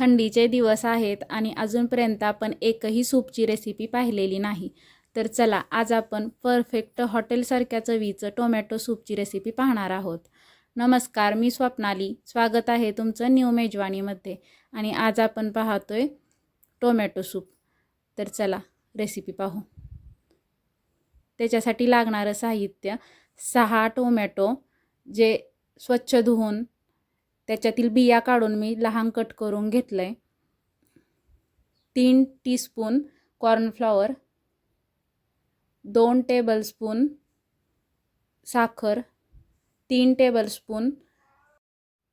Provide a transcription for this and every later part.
थंडीचे दिवस आहेत आणि अजूनपर्यंत आपण एकही सूपची रेसिपी पाहिलेली नाही. तर चला आज आपण परफेक्ट हॉटेलसारख्या चवीचं टोमॅटो सूपची रेसिपी पाहणार आहोत. नमस्कार मी स्वप्नाली. स्वागत आहे तुमचं न्यू मेजवानीमध्ये. आणि आज आपण पाहतोय टोमॅटो सूप. तर चला रेसिपी पाहू. त्याच्यासाठी लागणारं साहित्य सहा टोमॅटो जे स्वच्छ धुवून त्याच्यातील बिया काढून मी लहान कट करून घेतलं आहे तीन टीस्पून कॉर्नफ्लॉवर दोन टेबलस्पून साखर तीन टेबलस्पून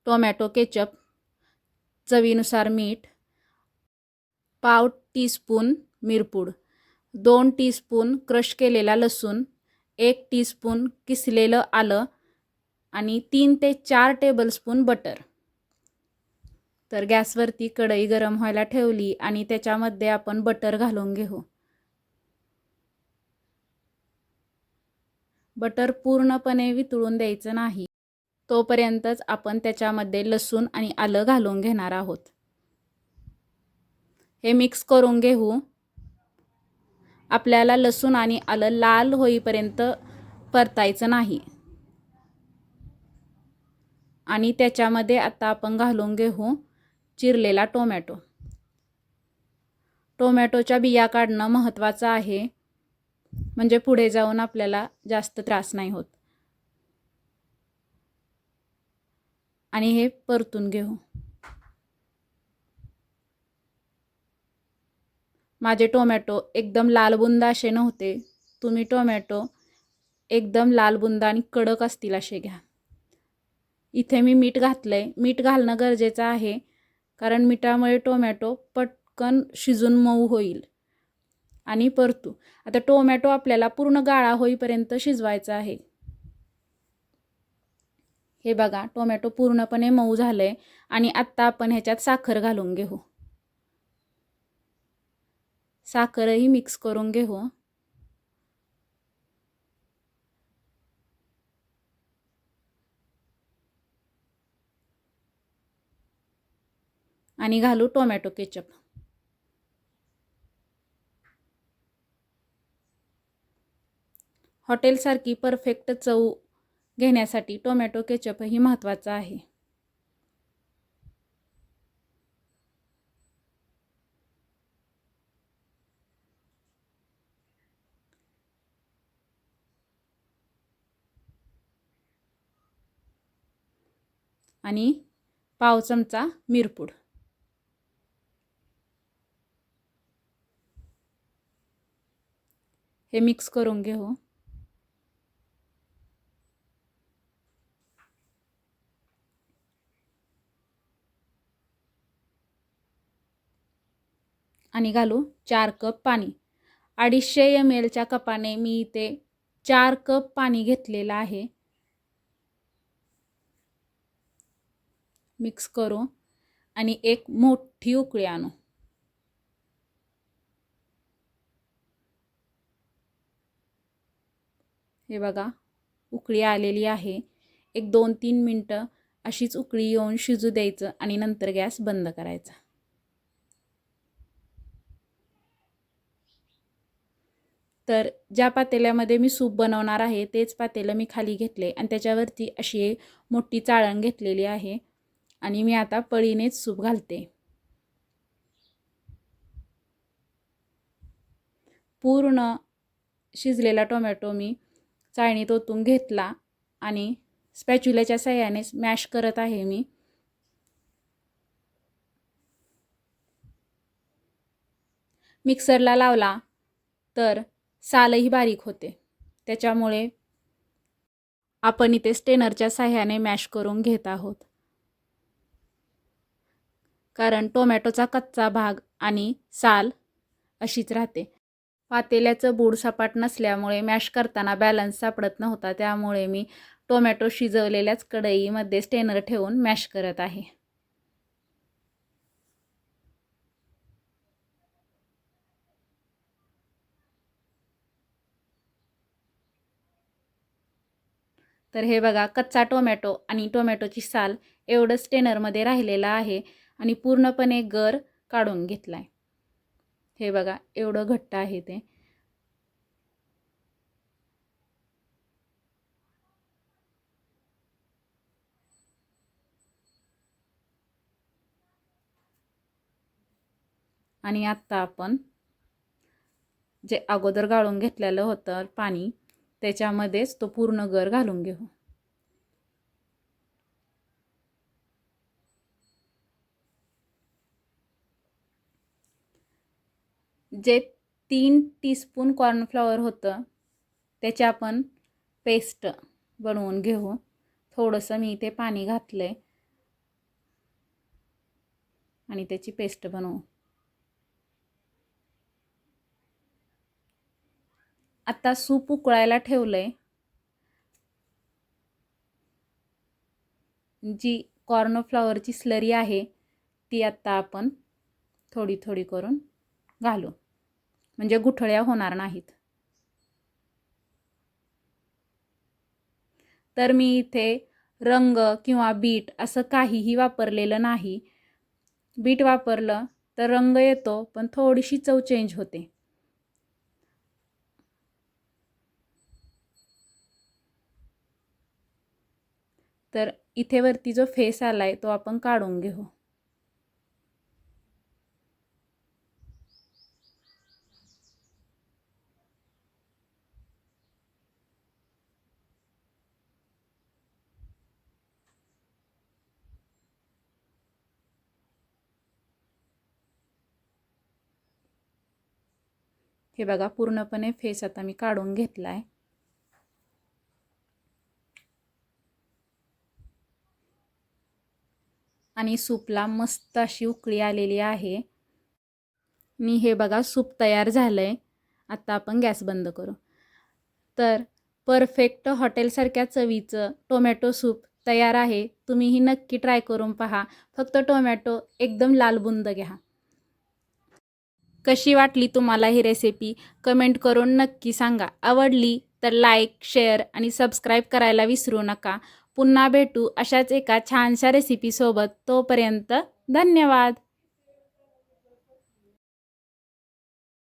टोमॅटो केचप चवीनुसार मीठ पाव टीस्पून मिरपूड दोन टीस्पून क्रश केलेला लसूण एक टीस्पून किसलेलं आलं आणि तीन ते चार टेबलस्पून बटर तर गॅसवरती कढई गरम व्हायला ठेवली आणि त्याच्यामध्ये आपण बटर घालून घेऊ. बटर पूर्णपणे वितळून द्यायचं नाही. तोपर्यंतच आपण त्याच्यामध्ये लसूण आणि आलं घालून घेणार आहोत. हे मिक्स करून घेऊ. आपल्याला लसूण आणि आलं लाल होईपर्यंत परतायचं नाही. आणि त्याच्यामध्ये आता आपण घालून घेऊ चिरलेला टोमॅटो. टोमॅटोच्या बिया काढणं महत्त्वाचं आहे. म्हणजे पुढे जाऊन आपल्याला जास्त त्रास नाही होत. आणि हे परतून घेऊ. माझे टोमॅटो एकदम लालबुंद असे नव्हते. तुम्ही टोमॅटो एकदम लालबुंद आणि कडक असतील असे घ्या. इथे मी मीठ घातलं आहे मीठ घालणं गरजेचं आहे. कारण मिठामुळे टोमॅटो पटकन शिजून मऊ होईल. आणि परतू. आता टोमॅटो आपल्याला पूर्ण गाळा होईपर्यंत शिजवायचा आहे. हे बघा टोमॅटो पूर्णपणे मऊ झालं आहे आणि आत्ता आपण ह्याच्यात साखर घालून घेऊ. साखरही मिक्स करून घेऊ. आणि घालू टोमॅटो केचप. हॉटेलसारखी परफेक्ट चव घेण्यासाठी टोमॅटो केचपही महत्त्वाचं आहे. आणि पाव चमचा मिरपूड. हे मिक्स करून घेऊ. आणि घालू चार कप पाणी. अडीचशे एम एलच्या कपाने मी इथे चार कप पाणी घेतलेलं आहे. मिक्स करू आणि एक मोठी उकळी आणू. हे बघा उकळी आलेली आहे. एक दोन तीन मिनटं अशीच उकळी येऊन शिजू द्यायचं आणि नंतर गॅस बंद करायचा. तर ज्या पातेल्यामध्ये मी सूप बनवणार आहे तेच पातेलं मी खाली घेतले आणि त्याच्यावरती अशी एक मोठी चाळण घेतलेली आहे आणि मी आता पळीनेच सूप घालते. पूर्ण शिजलेला टोमॅटो मी चाळणीत ओतून घेतला आणि स्पॅच्युल्याच्या सहाय्याने मॅश करत आहे मी. मिक्सरला लावला तर सालही बारीक होते. त्याच्यामुळे आपण इथे स्टेनरच्या सहाय्याने मॅश करून घेत आहोत. कारण टोमॅटोचा कच्चा भाग आणि साल अशीच राहते. पातेल्याचं बूड सपाट नसल्यामुळे मॅश करताना बॅलन्स सापडत नव्हता. त्यामुळे मी टोमॅटो शिजवलेल्याच कढईमध्ये स्टेनर ठेवून मॅश करत आहे. तर हे बघा कच्चा टोमॅटो आणि टोमॅटोची साल एवढं स्टेनरमध्ये राहिलेलं आहे आणि पूर्णपणे गर काढून घेतला आहे हे बघा एवढं घट्ट आहे ते. आणि आत्ता आपण जे अगोदर गाळून घेतलेलं होतं पाणी त्याच्यामध्येच तो पूर्ण गर घालून घेऊ. जे तीन टीस्पून कॉर्नफ्लॉवर होतं त्याचे आपण पेस्ट बनवून घेऊ. थोडंसं मी इथे पाणी घातलं आहे आणि त्याची पेस्ट बनवू. आता सूप उकळायला ठेवलं आहे जी कॉर्नफ्लॉवरची स्लरी आहे ती आत्ता आपण थोडी थोडी करून घालू. म्हणजे गुठळ्या होणार नाहीत. तर मी इथे रंग किंवा बीट असं काहीही वापरलेलं नाही. बीट वापरलं तर रंग येतो पण थोडीशी चव चेंज होते. तर इथे वरती जो फेस आला आहे तो आपण काढून घेऊ. हो। हे बघा पूर्णपणे फेस आता मी काढून घेतला आहे आणि सूपला मस्त अशी उकळी आलेली आहे. मी हे बघा सूप तयार झालं आहे आता आपण गॅस बंद करू. तर परफेक्ट हॉटेलसारख्या चवीचं टोमॅटो सूप तयार आहे. तुम्हीही नक्की ट्राय करून पहा. फक्त टोमॅटो एकदम लालबुंद घ्या. कशी वाटली तुम्हाला ही रेसिपी कमेंट करून नक्की सांगा. आवडली तर लाईक शेअर आणि सबस्क्राईब करायला विसरू नका. पुन्हा भेटू अशाच एका छानशा रेसिपीसोबत तोपर्यंत धन्यवाद!